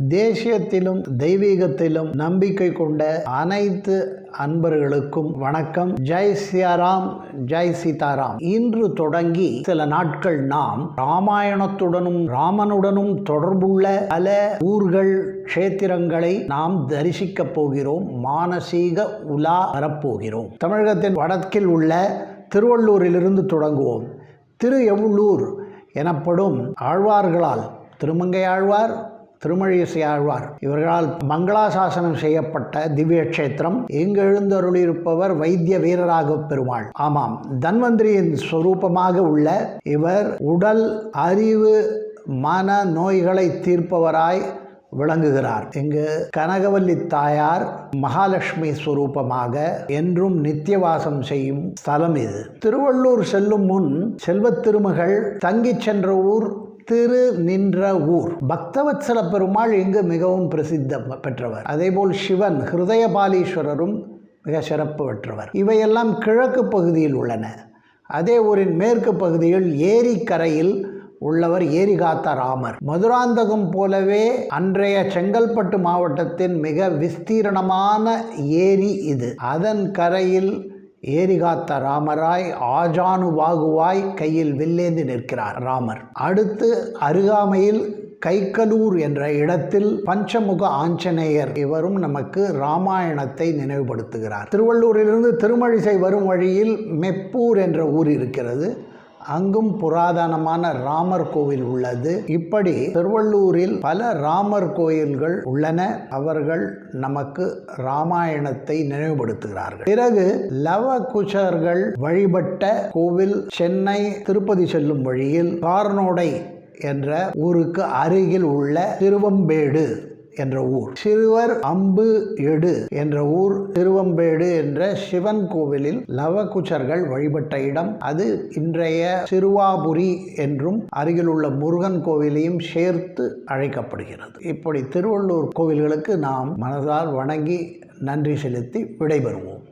தேசியத்திலும் தெய்வீகத்திலும் நம்பிக்கை கொண்ட அனைத்து அன்பர்களுக்கும் வணக்கம். ஜெய் சியாராம் ஜெய் சீதாராம். இன்று தொடங்கி சில நாட்கள் நாம் ராமாயணத்துடனும் ராமனுடனும் தொடர்புள்ள பல ஊர்கள் க்ஷேத்திரங்களை நாம் தரிசிக்கப் போகிறோம். மானசீக உலா வரப்போகிறோம். தமிழகத்தின் வடக்கில் உள்ள திருவள்ளூரிலிருந்து தொடங்குவோம். திரு எவ்வளூர் எனப்படும் ஆழ்வார்களால் திருமங்கை ஆழ்வார் திருமழிசை ஆழ்வார் இவர்களால் மங்களாசாசனம் செய்யப்பட்ட திவ்ய கஷேத்திரம் இங்கு எழுந்தருளிருப்பவர் வைத்திய வீரராக பெருமாள். ஆமாம் தன்வந்திரியின் ஸ்வரூபமாக உள்ள இவர் உடல் அறிவு மன நோய்களை தீர்ப்பவராய் விளங்குகிறார். இங்கு கனகவல்லி தாயார் மகாலட்சுமி ஸ்வரூபமாக என்றும் நித்தியவாசம் செய்யும் ஸ்தலம் இது. திருவள்ளூர் செல்லும் முன் செல்வத் திருமகள் தங்கிச் சென்ற ஊர் திரு நின்ற ஊர். பக்தவத்சல பெருமாள் இங்கு மிகவும் பிரசித்த பெற்றவர். அதேபோல் சிவன் ஹிருதயபாலீஸ்வரரும் மிக சிறப்பு பெற்றவர். இவையெல்லாம் கிழக்கு பகுதியில் உள்ளன. அதே ஊரின் மேற்கு பகுதியில் ஏரிக்கரையில் உள்ளவர் ஏரிகாத்த ராமர். மதுராந்தகம் போலவே அன்றைய செங்கல்பட்டு மாவட்டத்தின் மிக விஸ்தீரணமான ஏரி இது. அதன் கரையில் ஏரிகாத்த ராமராய் ஆஜானுபாகுவாய் கையில் வில்லேந்து நிற்கிறார் ராமர். அடுத்து அருகாமையில் கைக்கலூர் என்ற இடத்தில் பஞ்சமுக ஆஞ்சநேயர் இவரும் நமக்கு ராமாயணத்தை நினைவுபடுத்துகிறார். திருவள்ளூரிலிருந்து திருமழிசை வரும் வழியில் மெப்பூர் என்ற ஊர் இருக்கிறது. அங்கும் புராதனமான ராமர் கோவில் உள்ளது. இப்படி திருவள்ளூரில் பல ராமர் கோயில்கள் உள்ளன. அவர்கள் நமக்கு ராமாயணத்தை நினைவுபடுத்துகிறார்கள். பிறகு லவகுஷர்கள் வழிபட்ட கோவில் சென்னை திருப்பதி செல்லும் வழியில் கார்னோடை என்ற ஊருக்கு அருகில் உள்ள திருவம்பேடு என்ற ஊர். சிறுவர் அம்பு எடு என்ற ஊர் திருவம்பேடு என்ற சிவன் கோவிலில் லவகுச்சர்கள் வழிபட்ட இடம். அது இன்றைய சிறுவாபுரி என்றும் அருகில் உள்ள முருகன் கோவிலையும் சேர்த்து அழைக்கப்படுகிறது. இப்படி திருவள்ளூர் கோவில்களுக்கு நாம் மனதால் வணங்கி நன்றி செலுத்தி விடைபெறுவோம்.